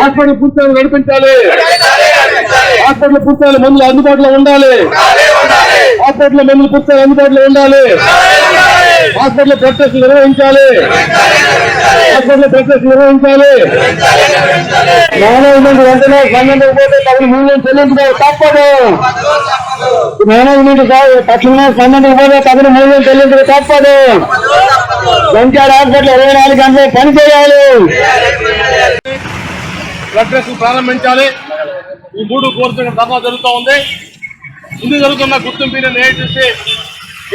Hospital పూర్తి నడిపించాలి. Hospital పూర్తి మందులు అందుబాటులో ఉండాలి. హాస్పిటల్ మందులు పూర్తి అందుబాటులో ఉండాలి. హాస్పిటల్ బ్లడ్ టెస్ట్ నిర్వహించాలి. హాస్పిటల్ బ్లడ్ టెస్ట్ నిర్వహించాలి. మేనేజ్మెంట్ వెంటనే సంఘటన పోతే తగిన మూల్యం చెల్లించుకోవాలి తప్పదు. మేనేజ్మెంట్ తక్షణమే సంఘటన పోతే తగిన మూల్యం చెల్లించక తప్పదు. వెంకట హాస్పిటల్ ఇరవై నాలుగు గంటలు పని చేయాలి. బ్లడ్ టెస్ట్ ప్రారంభించాలి. ఈ మూడు కోర్సు ధర్నా జరుగుతూ ఉంది. ముందు జరుగుతున్న గుర్తింపు నేర్చేసి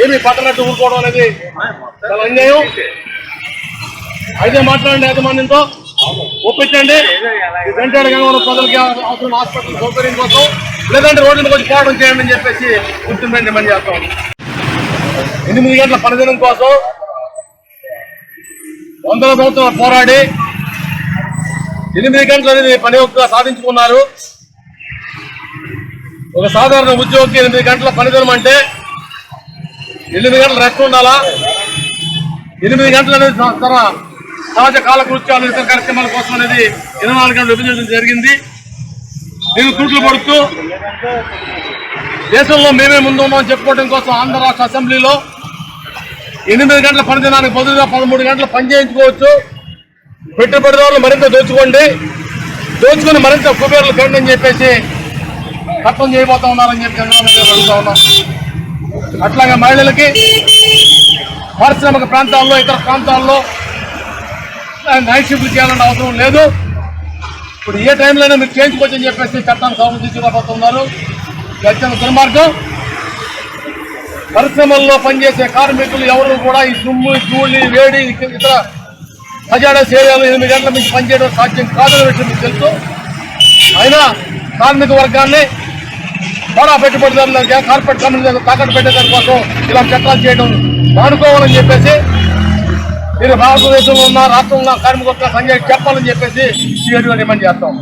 ఏమి పట్టనట్టు ఊరుకోవడం అనేది చాలా అన్యాయం. అయితే మాట్లాడండి యాజమాన్యంతో. ఒప్పించండి. వెంటనే గంగవరం ప్రజలకి అవసరం హాస్పిటల్ సౌకర్యం కోసం లేదంటే రోడ్డు కొంచెం పోవడం చేయండి అని చెప్పేసి గుర్తింపు డిమాండ్ చేస్తాం. ఎనిమిది గంటల పనిదినం కోసం వందల సంవత్సరాలు పోరాడి ఎనిమిది గంటలు అనేది పని ఒక్క సాధించుకున్నారు. ఒక సాధారణ ఉద్యోగికి ఎనిమిది గంటల పనిదినం అంటే ఎనిమిది గంటల రెస్ట్ ఉండాలా? ఎనిమిది గంటల అనేది తన సహజ కాలకృత్యాలు ఇతర కార్యక్రమాల కోసం అనేది ఇరవై నాలుగు గంటలు విభజించడం జరిగింది. నేను తూట్లు పడుతూ దేశంలో మేమే ముందు ఉన్నామని చెప్పుకోవడం కోసం ఆంధ్ర రాష్ట్ర అసెంబ్లీలో ఎనిమిది గంటల పనిదినానికి బదులుగా పదమూడు గంటలు పని చేయించుకోవచ్చు. పెట్టుబడిదారులు మరింత దోచుకోండి. దోచుకుని మరింత కుబేర్లు కండి అని చెప్పేసి చట్టం చేయబోతా ఉన్నారని చెప్పి చంద్రబాబు గారు అడుగుతా ఉన్నాం అట్లాగే మహిళలకి పారిశ్రామిక ప్రాంతాల్లో ఇతర ప్రాంతాల్లో నైట్ షిఫ్ట్లు చేయాలన్న అవసరం లేదు. ఇప్పుడు ఏ టైంలోనే మీరు చేయించుకోవచ్చని చెప్పేసి చట్టాన్ని సవరణ తీసుకురాబోతున్నారు. అత్యంత దుర్మార్గం. పరిశ్రమల్లో పనిచేసే కార్మికులు ఎవరు కూడా ఈ దుమ్ము ధూళి వేడి ఇతర సజాడ సేవలు ఎనిమిది గంటల నుంచి పనిచేయడం సాధ్యం కాదనే విషయం మీకు తెలుసు. అయినా కార్మిక వర్గాన్ని బడా పెట్టుబడిదారులు కార్పొరేట్ కంపెనీలకు తాకట్టు పెట్టేదాని కోసం ఇలా చట్టాలు చేయడం మానుకోవాలని చెప్పేసి మీరు భారతదేశంలో ఉన్న రాష్ట్రంలో కార్మిక వర్గాల సంజయ్ చెప్పాలని చెప్పేసి సీఎడ్గా డిమాండ్ చేస్తాం.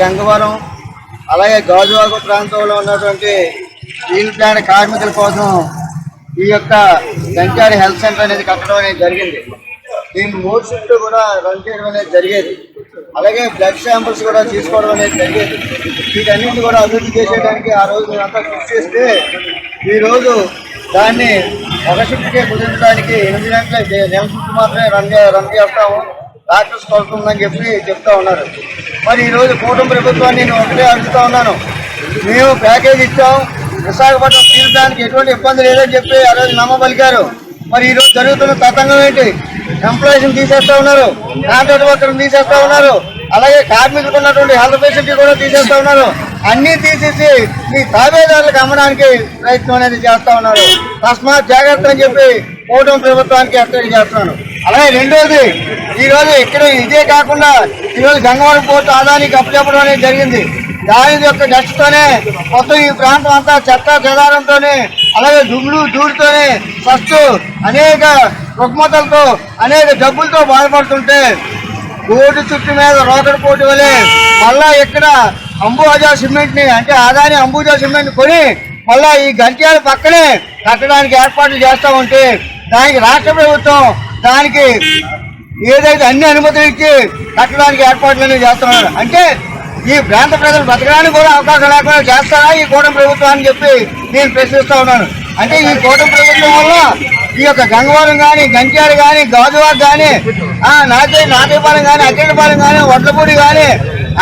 గంగవరం అలాగే గాజువాక ప్రాంతంలో ఉన్నటువంటి స్టీల్ ప్లాంట్ కార్మికుల కోసం ఈ యొక్క సంచారి హెల్త్ సెంటర్ అనేది కట్టడం అనేది జరిగింది. దీని మూడు షిఫ్ట్ కూడా రన్ చేయడం అనేది జరిగేది. అలాగే బ్లడ్ శాంపిల్స్ కూడా తీసుకోవడం అనేది జరిగేది. వీటన్నింటిని కూడా అభివృద్ధి చేసేయడానికి ఆ రోజు మేమంతా కృషి చేస్తే ఈరోజు దాన్ని ఒక షిఫ్ట్కే కుదించడానికి ఎనిమిది గంటల నెల షిఫ్ట్ మాత్రమే రన్ రన్ చేస్తాము. డాక్టర్స్ కొడుతుందని చెప్పి చెప్తా ఉన్నారు. మరి ఈరోజు కూటమి ప్రభుత్వాన్ని నేను ఒకటే అడుగుతా ఉన్నాను. మేము ప్యాకేజ్ ఇచ్చాం. విశాఖపట్నం స్టీల్ ఎటువంటి ఇబ్బంది లేదని చెప్పి ఆ రోజు నమ్మబలికారు మరి ఈరోజు జరుగుతున్న తతంగం ఏంటి? ఎంప్లాయీస్ తీసేస్తా ఉన్నారు. కాంట్రాక్ట్ వర్కర్ని తీసేస్తా ఉన్నారు. అలాగే కార్మికులకు ఉన్నటువంటి హెల్త్ ఫెసిలిటీ కూడా తీసేస్తా ఉన్నారు. అన్ని తీసేసి మీ తాబేదారులకు అమ్మడానికి ప్రయత్నం అనేది చేస్తా ఉన్నారు. తస్మాత్ జాగ్రత్త అని చెప్పి కూటమి ప్రభుత్వానికి హెచ్చరిక చేస్తున్నాను. అలాగే రెండోది ఈ రోజు ఇక్కడ ఇదే కాకుండా ఈ రోజు గంగవరం పోర్టు ఆదానికి అప్పచెప్పడం అనేది జరిగింది. దాని యొక్క డస్ట్తోనే మొత్తం ఈ ప్రాంతం అంతా చెత్త చెదారంతోనే అలాగే దుమ్ములు ధూళితోనే ఫస్ట్ అనేక రుగ్మతలతో అనేక జబ్బులతో బాధపడుతుంటే రోడ్డు చుట్టు మీద రోకడి పోటీ వలె మళ్ళా ఇక్కడ అంబుజా సిమెంట్ని అంటే ఆదాని అంబుజా సిమెంట్ కొని మళ్ళా ఈ గంట్యాల పక్కనే కట్టడానికి ఏర్పాట్లు చేస్తూ ఉంటే దానికి రాష్ట్ర ప్రభుత్వం దానికి ఏదైతే అన్ని అనుమతులు ఇచ్చి కట్టడానికి ఏర్పాట్లు అనేవి చేస్తున్నారు. అంటే ఈ ప్రాంత ప్రజలు బతకడానికి కూడా అవకాశం లేకుండా చేస్తారా ఈ కూటమి ప్రభుత్వం అని చెప్పి నేను ప్రశ్నిస్తా ఉన్నాను. అంటే ఈ కూటమి ప్రభుత్వం వల్ల ఈ యొక్క గంగవరం కానీ గంచారు కానీ గాజువాక్ కానీ నాటే నాటేపాలెం కానీ అక్కిడిపాలెం కానీ వడ్లపూడి కానీ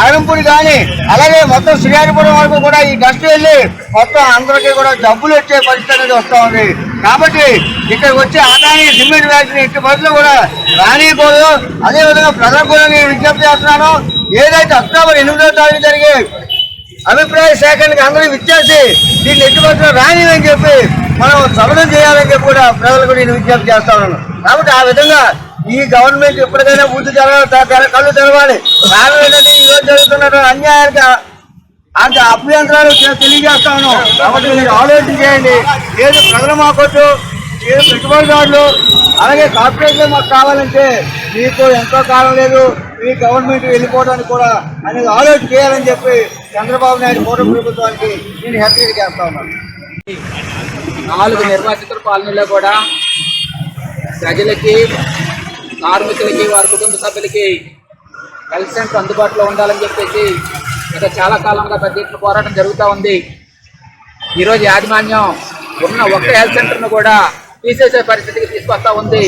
అగరంపూడి కానీ అలాగే మొత్తం శ్రీహరిపురం వరకు కూడా ఈ డస్ట్ వెళ్ళి మొత్తం అందరికీ కూడా డబ్బులు వచ్చే పరిస్థితి అనేది వస్తూ ఉంది. కాబట్టి ఇక్కడికి వచ్చే ఆదాని సిమెంట్ వేసిన ఇంటి బస్సులు కూడా రానియకూడదు. అదేవిధంగా ప్రజలకు కూడా నేను విజ్ఞప్తి చేస్తున్నాను. ఏదైతే అక్టోబర్ ఎనిమిదో తారీఖు జరిగే అభిప్రాయ సేకరణకి అందరూ విచ్చేసి దీన్ని ఎటువంటి రానివని చెప్పి మనం సవరణ చేయాలని చెప్పి కూడా ప్రజలకు నేను విజ్ఞప్తి చేస్తా ఉన్నాను. కాబట్టి ఆ విధంగా ఈ గవర్నమెంట్ ఎప్పటికైనా బుద్ధి జరగాలి కళ్ళు తెరవాలి. కారణం ఏంటంటే ఈ రోజు జరుగుతున్న అన్యాయానికి అంటే అభ్యంతరాలు తెలియజేస్తా ఉన్నాం. కాబట్టి మీరు ఆలోచన చేయండి. ఏది ప్రజలు మాకొచ్చు ఏది పెట్టుబడిదారులు అలాగే కార్పొరేట్లు మాకు కావాలంటే మీకు ఎంతో కాలం లేదు. ఈ గవర్నమెంట్ వెళ్ళిపోవడానికి కూడా అనేది ఆలోచన చేయాలని చెప్పి చంద్రబాబు నాయుడు కూటమి ప్రభుత్వానికి నేను హెచ్చరిక చేస్తా ఉన్నాను. నాలుగు నిర్వాసితుల పాలనలో కూడా ప్రజలకి కార్మికులకి వారి కుటుంబ సభ్యులకి హెల్త్ సెంటర్ అందుబాటులో ఉండాలని చెప్పేసి గత చాలా కాలంగా పెద్ద ఎత్తున పోరాటం జరుగుతూ ఉంది. ఈరోజు యాజమాన్యం ఉన్న ఒక్క హెల్త్ సెంటర్ను కూడా తీసేసే పరిస్థితికి తీసుకొస్తా ఉంది.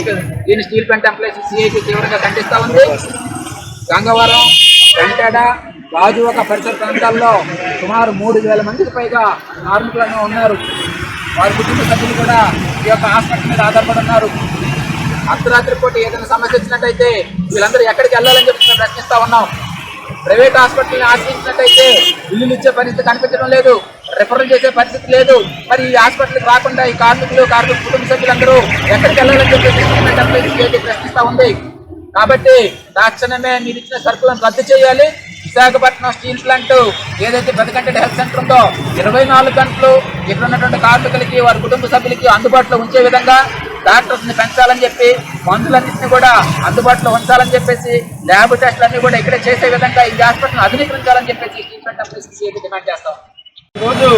దీన్ని స్టీల్ ప్లాంట్ ఎంప్లాయీస్ సిఐటి తీవ్రంగా ఖండిస్తూ ఉంది. గంగవరం వెంకట రాజువక పరిసర ప్రాంతాల్లో సుమారు మూడు వేల మందికి పైగా కార్మికులను ఉన్నారు. వారి కుటుంబ సభ్యులు కూడా ఈ యొక్క హాస్పిటల్ మీద ఆధారపడి ఉన్నారు. అర్ధరాత్రి పూట ఏదైనా సమస్య వచ్చినట్టయితే వీళ్ళందరూ ఎక్కడికి వెళ్ళాలని చెప్పి మేము ప్రశ్నిస్తా ఉన్నాం. ప్రైవేట్ హాస్పిటల్ని ఆశ్రయించినట్టయితే బిల్లులు ఇచ్చే పరిస్థితి కనిపించడం లేదు. రిఫరల్ చేసే పరిస్థితి లేదు. మరి ఈ హాస్పిటల్కి రాకుండా ఈ కార్మికులు కార్మిక కుటుంబ సభ్యులందరూ ఎక్కడికి వెళ్ళాలని చెప్పి ప్రశ్నిస్తూ ఉంది. కాబట్టి తక్షణమే మీరు ఇచ్చిన సరుకులను రద్దు చేయాలి. విశాఖపట్నం స్టీల్ ప్లాంట్ ఏదైతే పెద్దకంటే హెల్త్ సెంటర్ ఉందో ఇరవై నాలుగు గంటలు ఇక్కడ ఉన్నటువంటి కార్మికులకి వారి కుటుంబ సభ్యులకి అందుబాటులో ఉంచే విధంగా డాక్టర్స్ని పెంచాలని చెప్పి మందులన్నింటినీ కూడా అందుబాటులో ఉంచాలని చెప్పేసి ల్యాబ్ టెస్టులన్నీ కూడా ఇక్కడే చేసే విధంగా ఈ హాస్పిటల్ ఆధునీకరించాలని చెప్పేసి ట్రీట్మెంట్ ప్లాంట్ డిమాండ్ చేస్తాం. రోజు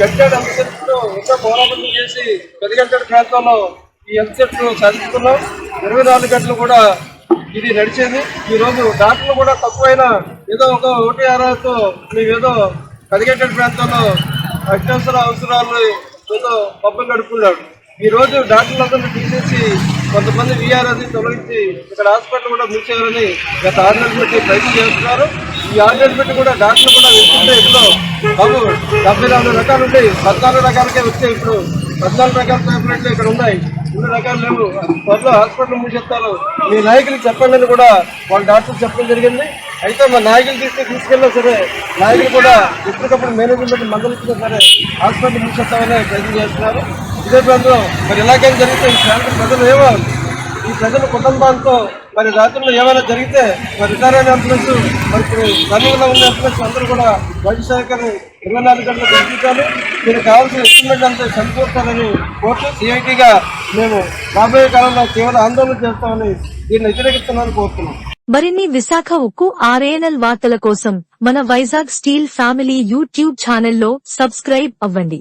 గడ్డ హెల్త్ సెంటర్ ఎంతో పోరాటం చేసి పెద్దగంటాడు ప్రాంతంలో ఈ హెల్త్ సెంటర్ సాధించుకున్నాం. ఇరవై నాలుగు గంటలు కూడా ఇది నడిచేది. ఈ రోజు డాక్టర్లు కూడా తక్కువైనా ఏదో ఒక ఒకటి ఆరాతో మేమేదో కదిగేటెడ్ ప్రాంతంలో అత్యవసర అవసరాలు ఏదో పబ్బం గడుపుకున్నాడు ఈ రోజు డాక్టర్లందరినీ తీసేసి కొంతమంది వీఆర్ఎస్ తొలగించి ఇక్కడ హాస్పిటల్ కూడా మూసేయాలని గత ఆర్డర్ పెట్టి ప్రయత్నం చేస్తున్నారు. ఈ ఆర్డర్ పెట్టి కూడా డాక్టర్లు కూడా వెళ్తుంటే ఇప్పుడు బాబు డెబ్బై నాలుగు రకాలు ఉంటాయి పద్నాలుగు రకాలకే వచ్చాయి ఇప్పుడు. పద్నాలుగు రకాల ట్యాబ్లెట్లు ఇక్కడ ఉన్నాయి. మూడు రకాలు లేవు. త్వరలో హాస్పిటల్ మూసేస్తారు మీ నాయకులకు చెప్పండి అని కూడా వాళ్ళ డాక్టర్ చెప్పడం జరిగింది. అయితే మా నాయకులు తీసుకు తీసుకెళ్ళినా సరే నాయకులు కూడా ఎప్పటికప్పుడు మేనేజ్మెంట్ మందులు ఇచ్చినా సరే హాస్పిటల్ మూసేస్తామని ప్రయత్నం చేస్తున్నారు. ఇదే ప్రాంతం మరి ఇలాగేం జరిగితే ఈ ప్రాంతం ప్రజలు ఏమో ఈ ప్రజల కుటుంబాలతో మరి రాత్రులు ఏమైనా జరిగితే మరి రిటైర్ అయిన ఎంప్లాయీస్ మరి ఇప్పుడు రన్నింగ్లో ఉన్న ఎంప్లాయీస్ అందరూ కూడా వైద్య శాఖని ఇరవై నాలుగు గంటలు కల్పించాలి మీరు కావాల్సిన ఎస్టిమేట్ అంతా సమకూర్చాలని కోర్టు సిఐటిగా మేము రాబోయే కాలంలో తీవ్ర ఆందోళన చేస్తామని దీన్ని వ్యతిరేకిస్తున్నాను కోరుతున్నాం. మరిన్ని విశాఖ ఉక్కు ఆర్ఏఎన్ఎల్ వార్తల కోసం మన వైజాగ్ స్టీల్ ఫ్యామిలీ యూట్యూబ్ ఛానల్లో సబ్స్క్రైబ్ అవ్వండి.